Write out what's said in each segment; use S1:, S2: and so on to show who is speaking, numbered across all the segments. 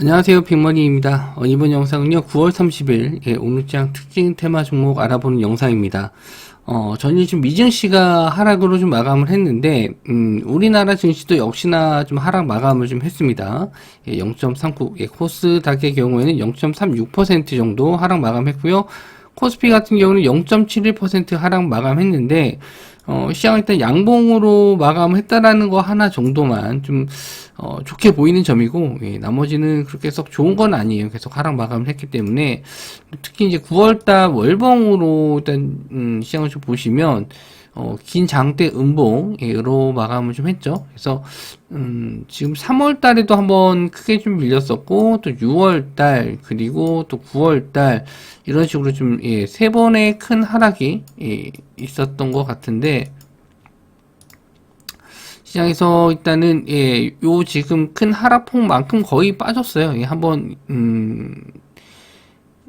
S1: 안녕하세요. 빅머니입니다. 어, 이번 영상은요 9월 30일 예, 오늘장 특징 테마 종목 알아보는 영상입니다. 어, 전일 좀 미증시가 하락으로 좀 마감을 했는데 음, 우리나라 증시도 역시나 좀 하락 마감을 좀 했습니다. 예, 0.39 예, 코스닥의 경우에는 0.36% 정도 하락 마감했고요. 코스피 같은 경우는 0.71% 하락 마감했는데 어, 시장은 일단 양봉으로 마감했다라는 거 하나 정도만 좀 어, 좋게 보이는 점이고 예, 나머지는 그렇게 썩 좋은 건 아니에요. 계속 하락 마감을 했기 때문에 특히 이제 9월달 월봉으로 일단 음, 시장을 좀 보시면 어, 긴 장대 음봉으로 마감을 좀 했죠. 그래서 음, 지금 3월 달에도 한번 크게 좀 밀렸었고 또 6월 달 그리고 또 9월 달 이런 식으로 좀 예, 세 번의 큰 하락이 예, 있었던 것 같은데 시장에서 일단은 예, 요 지금 큰 하락폭만큼 거의 빠졌어요. 예, 한번 음,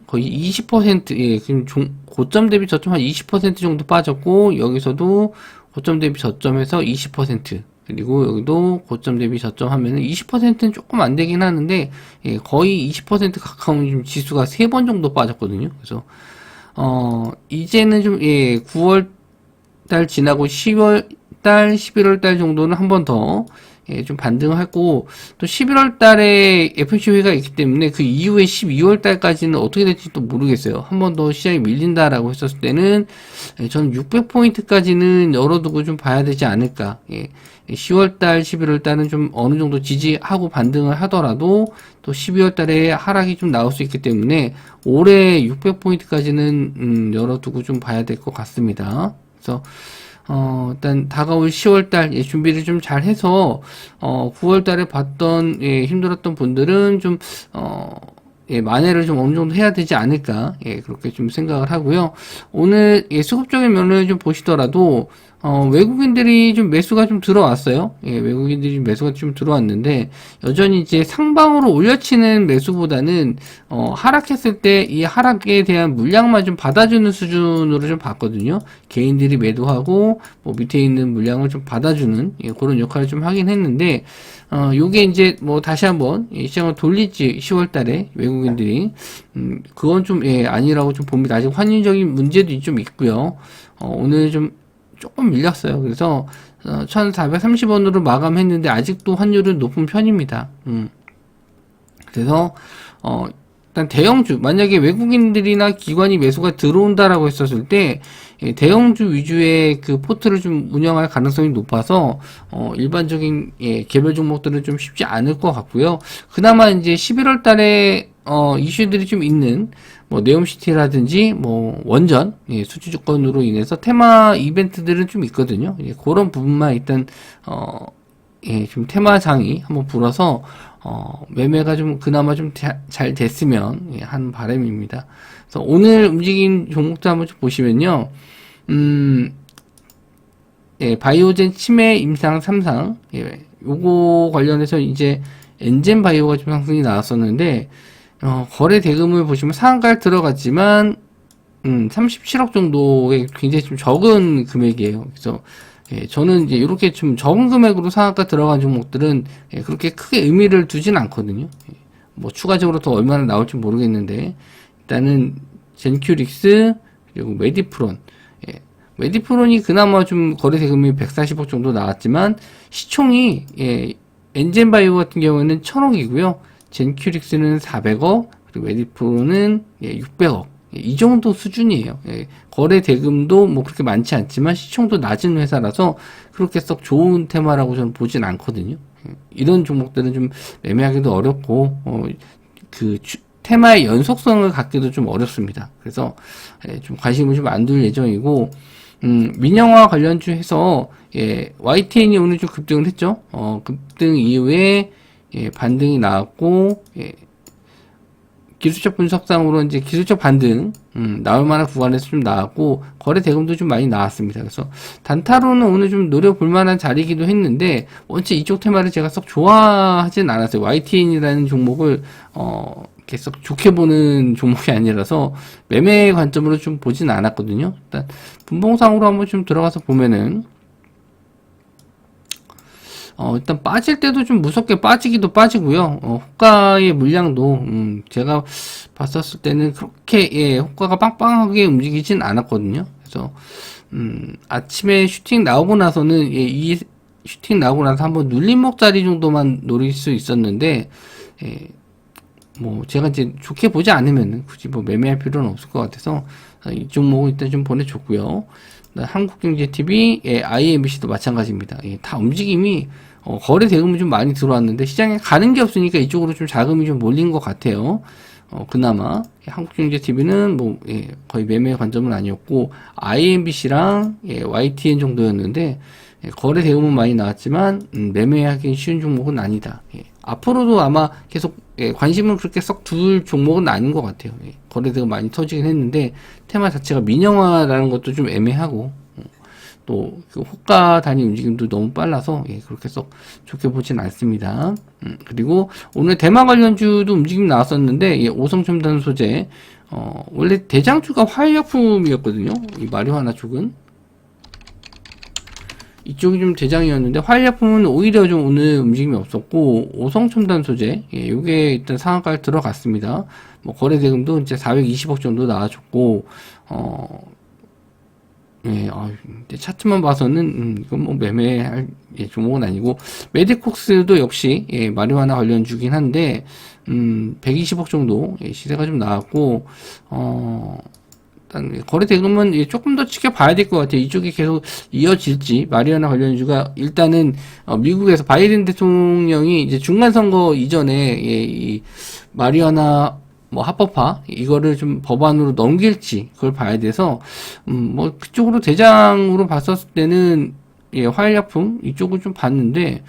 S1: 거의 20% 예, 지금 종, 고점 대비 저점 한 20% 정도 빠졌고 여기서도 고점 대비 저점에서 20% 그리고 여기도 고점 대비 저점 하면은 20%는 조금 안 되긴 하는데 예, 거의 20% 가까운 좀 지수가 세번 정도 빠졌거든요. 그래서 어 이제는 좀 예, 9월 달 지나고 10월 달, 11월 달 정도는 한 번 더 예, 좀 반등하고 또 11월 달에 FOMC 회의가 있기 때문에 그 이후에 12월 달까지는 어떻게 될지 또 모르겠어요. 한 번 더 시장이 밀린다라고 했었을 때는 예, 저는 600포인트까지는 열어두고 좀 봐야 되지 않을까. 예, 10월 달, 11월 달은 좀 어느 정도 지지하고 반등을 하더라도 또 12월 달에 하락이 좀 나올 수 있기 때문에 올해 600포인트까지는 음, 열어두고 좀 봐야 될 것 같습니다. 그래서 어, 일단 다가올 10월달 예, 준비를 좀 잘 해서 어, 9월달에 봤던 예, 힘들었던 분들은 좀 어, 예, 만회를 좀 어느 정도 해야 되지 않을까 예, 그렇게 좀 생각을 하고요. 오늘 예, 수급적인 면을 좀 보시더라도 어, 외국인들이 좀 매수가 좀 들어왔어요. 예, 외국인들이 좀 매수가 좀 들어왔는데, 여전히 이제 상방으로 올려치는 매수보다는, 어, 하락했을 때 이 하락에 대한 물량만 좀 받아주는 수준으로 좀 봤거든요. 개인들이 매도하고, 뭐 밑에 있는 물량을 좀 받아주는, 예, 그런 역할을 좀 하긴 했는데, 어, 요게 이제 뭐 다시 한번 시장을 돌릴지 10월 달에 외국 인들이, 음, 그건 좀, 예, 아니라고 좀 봅니다. 아직 환율적인 문제도 좀 있고요. 어, 오늘 좀 조금 밀렸어요. 그래서 어, 1,430원으로 마감했는데 아직도 환율은 높은 편입니다. 음. 그래서 어, 일단 대형주 만약에 외국인들이나 기관이 매수가 들어온다라고 했었을 때 예, 대형주 위주의 그 포트를 좀 운영할 가능성이 높아서 어, 일반적인 예, 개별 종목들은 좀 쉽지 않을 것 같고요. 그나마 이제 11월 달에 어, 이슈들이 좀 있는 뭐 네옴시티라든지 뭐 원전 예, 수주 조건으로 인해서 테마 이벤트들은 좀 있거든요. 예, 그런 부분만 일단 어, 예, 좀 테마장이 한번 불어서 어, 매매가 좀 그나마 좀 잘 됐으면 예, 한 바람입니다. 그래서 오늘 움직인 종목도 한번 좀 보시면요. 음, 예, 바이오젠 치매 임상 3상 예, 요거 관련해서 이제 엔젠 바이오가 좀 상승이 나왔었는데 어, 거래 대금을 보시면 상한가에 들어갔지만 음, 37억 정도의 굉장히 좀 적은 금액이에요. 그래서 예, 저는 이제 이렇게 좀 적은 금액으로 상한가 들어간 종목들은 예, 그렇게 크게 의미를 두진 않거든요. 예, 뭐 추가적으로 더 얼마나 나올지 모르겠는데 일단은 젠큐릭스 그리고 메디프론 예, 메디프론이 그나마 좀 거래 대금이 140억 정도 나왔지만 시총이 예, 엔젠바이오 같은 경우에는 1000억이고요. 젠큐릭스는 400억, 그리고 에디프로는 예, 600억. 예, 이 정도 수준이에요. 예, 거래 대금도 뭐 그렇게 많지 않지만 시총도 낮은 회사라서 그렇게 썩 좋은 테마라고 저는 보진 않거든요. 예, 이런 종목들은 좀 매매하기도 어렵고, 어, 그 주, 테마의 연속성을 갖기도 좀 어렵습니다. 그래서 예, 좀 관심을 좀 안 둘 예정이고, 음, 민영화 관련주 해서 예, YTN이 오늘 좀 급등을 했죠. 어, 급등 이후에 예, 반등이 나왔고 예, 기술적 분석상으로 이제 기술적 반등 음, 나올 만한 구간에서 좀 나왔고 거래 대금도 좀 많이 나왔습니다. 그래서 단타로는 오늘 좀 노려볼 만한 자리이기도 했는데 원체 이쪽 테마를 제가 썩 좋아하진 않았어요. YTN이라는 종목을 어 계속 좋게 보는 종목이 아니라서 매매 관점으로 좀 보진 않았거든요. 일단 분봉상으로 한번 좀 들어가서 보면은 어, 일단 빠질 때도 좀 무섭게 빠지기도 빠지고요. 어, 호가의 물량도 음, 제가 봤었을 때는 그렇게 예, 호가가 빵빵하게 움직이진 않았거든요. 그래서 음, 아침에 슈팅 나오고 나서는 예, 이 슈팅 나오고 나서 한번 눌림목 자리 정도만 노릴 수 있었는데 예, 뭐 제가 이제 좋게 보지 않으면 굳이 뭐 매매할 필요는 없을 것 같아서 어, 이 종목은 일단 좀 보내줬고요. 한국경제TV, 예, IMBC도 마찬가지입니다. 예, 다 움직임이 어, 거래 대금이 좀 많이 들어왔는데 시장에 가는 게 없으니까 이쪽으로 좀 자금이 좀 몰린 것 같아요. 어, 그나마 한국경제TV는 뭐 예, 거의 매매 관점은 아니었고 IMBC랑 예, YTN 정도였는데 예, 거래 대금은 많이 나왔지만 음, 매매하기 쉬운 종목은 아니다. 예, 앞으로도 아마 계속 예, 관심은 그렇게 썩 둘 종목은 아닌 것 같아요. 예, 거래 대금 많이 터지긴 했는데 테마 자체가 민영화라는 것도 좀 애매하고 어, 또그 호가 단위 움직임도 너무 빨라서 예, 그렇게 썩 좋게 보진 않습니다. 음, 그리고 오늘 대마 관련주도 움직임 나왔었는데 예, 오성 첨단 소재 어, 원래 대장주가 화학품이었거든요. 이 마리화나 쪽은 이쪽이 좀 대장이었는데 화학품은 오히려 좀 오늘 움직임이 없었고 오성 첨단 소재 예, 요게 일단 상한가에 들어갔습니다. 뭐 거래 대금도 이제 420억 정도 나와줬고 어 예, 아, 근데 차트만 봐서는 음, 이건 뭐 매매할 예, 종목은 아니고 메디콕스도 역시 예, 마리화나 관련 주긴 한데 음, 120억 정도 예, 시세가 좀 나왔고 어 일단 거래 대금은 예, 조금 더 지켜봐야 될 것 같아요. 이쪽이 계속 이어질지 마리아나 관련주가 일단은 어, 미국에서 바이든 대통령이 이제 중간 선거 이전에 예, 이 마리아나 뭐 합법화 이거를 좀 법안으로 넘길지 그걸 봐야 돼서 음, 뭐 그쪽으로 대장으로 봤었을 때는 예, 화약품 이쪽을 좀 봤는데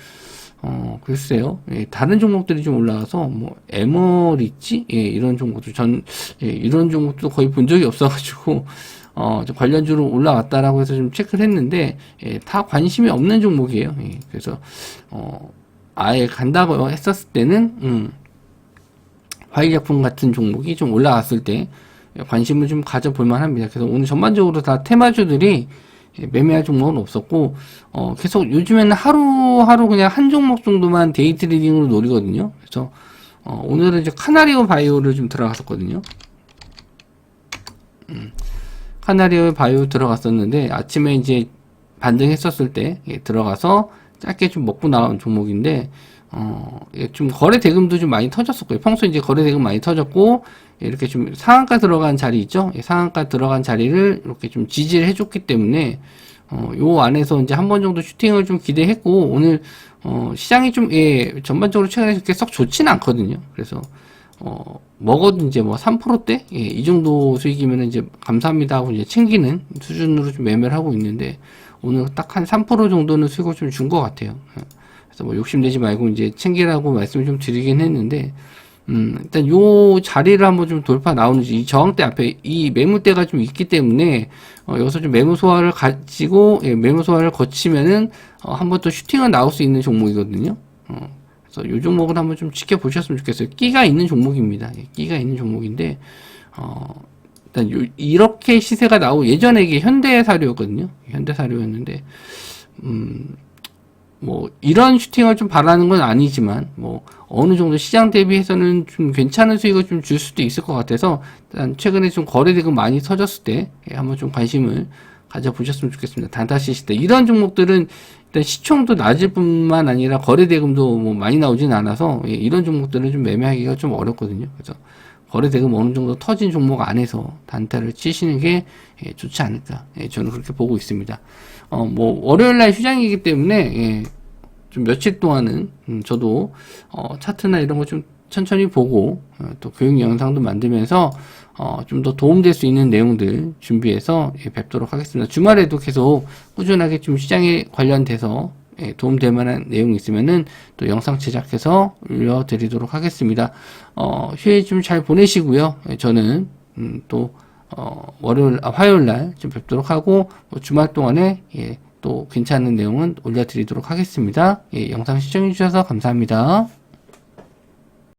S1: 어, 글쎄요. 예, 다른 종목들이 좀 올라와서, 뭐, 에머리지? 예, 이런 종목도 전, 예, 이런 종목도 거의 본 적이 없어가지고, 어, 좀 관련주로 올라왔다라고 해서 좀 체크를 했는데, 예, 다 관심이 없는 종목이에요. 예, 그래서, 어, 아예 간다고 했었을 때는, 음, 화학약품 같은 종목이 좀 올라왔을 때, 관심을 좀 가져볼 만합니다. 그래서 오늘 전반적으로 다 테마주들이 예, 매매할 종목은 없었고 어, 계속 요즘에는 하루하루 그냥 한 종목 정도만 데이 트레이딩으로 노리거든요. 그래서 어, 오늘은 이제 카나리오 바이오를 좀 들어갔었거든요. 음, 카나리오 바이오 들어갔었는데 아침에 이제 반등했었을 때 예, 들어가서 짧게 좀 먹고 나온 종목인데 어, 예, 좀 거래 대금도 좀 많이 터졌었고요. 평소 이제 거래 대금 많이 터졌고 이렇게 좀 상한가 들어간 자리 있죠? 예, 상한가 들어간 자리를 이렇게 좀 지지를 해줬기 때문에 어, 요 안에서 이제 한 번 정도 슈팅을 좀 기대했고 오늘 어, 시장이 좀 예, 전반적으로 최근에 그렇게 썩 좋지는 않거든요. 그래서 어, 먹어도 이제 뭐 3%대 예, 이 정도 수익이면 이제 감사합니다 하고 이제 챙기는 수준으로 좀 매매를 하고 있는데 오늘 딱 한 3% 정도는 수익을 좀 준 것 같아요. 예. 그래서 뭐 욕심내지 말고 이제 챙기라고 말씀을 좀 드리긴 했는데 음, 일단 요 자리를 한번 좀 돌파 나오는지, 이 저항대 앞에 이 매물대가 좀 있기 때문에, 어, 여기서 좀 매물 소화를 가지고, 예, 매물 소화를 거치면은, 어, 한번 또 슈팅은 나올 수 있는 종목이거든요. 어, 그래서 요 종목은 한번 좀 지켜보셨으면 좋겠어요. 끼가 있는 종목입니다. 예, 끼가 있는 종목인데, 어, 일단 요, 이렇게 시세가 나오고, 예전에 이게 현대사료였거든요. 현대사료였는데, 음, 뭐 이런 슈팅을 좀 바라는 건 아니지만 뭐 어느 정도 시장 대비해서는 좀 괜찮은 수익을 좀 줄 수도 있을 것 같아서 일단 최근에 좀 거래대금 많이 터졌을 때 예, 한번 좀 관심을 가져보셨으면 좋겠습니다. 단타시 시대 이런 종목들은 일단 시총도 낮을 뿐만 아니라 거래대금도 뭐 많이 나오진 않아서 예, 이런 종목들은 좀 매매하기가 좀 어렵거든요. 그래서 거래대금 어느 정도 터진 종목 안에서 단타를 치시는 게 예, 좋지 않을까. 예, 저는 그렇게 보고 있습니다. 어, 뭐, 월요일 날 휴장이기 때문에, 예, 좀 며칠 동안은, 음, 저도, 어, 차트나 이런 거 좀 천천히 보고, 어, 또 교육 영상도 만들면서, 어, 좀 더 도움될 수 있는 내용들 준비해서 예, 뵙도록 하겠습니다. 주말에도 계속 꾸준하게 좀 시장에 관련돼서 예, 도움될 만한 내용이 있으면은 또 영상 제작해서 올려드리도록 하겠습니다. 어, 휴일 좀 잘 보내시고요. 예, 저는 음, 또 어, 월요일, 아, 화요일 날 좀 뵙도록 하고 뭐 주말 동안에 예, 또 괜찮은 내용은 올려드리도록 하겠습니다. 예, 영상 시청해 주셔서 감사합니다.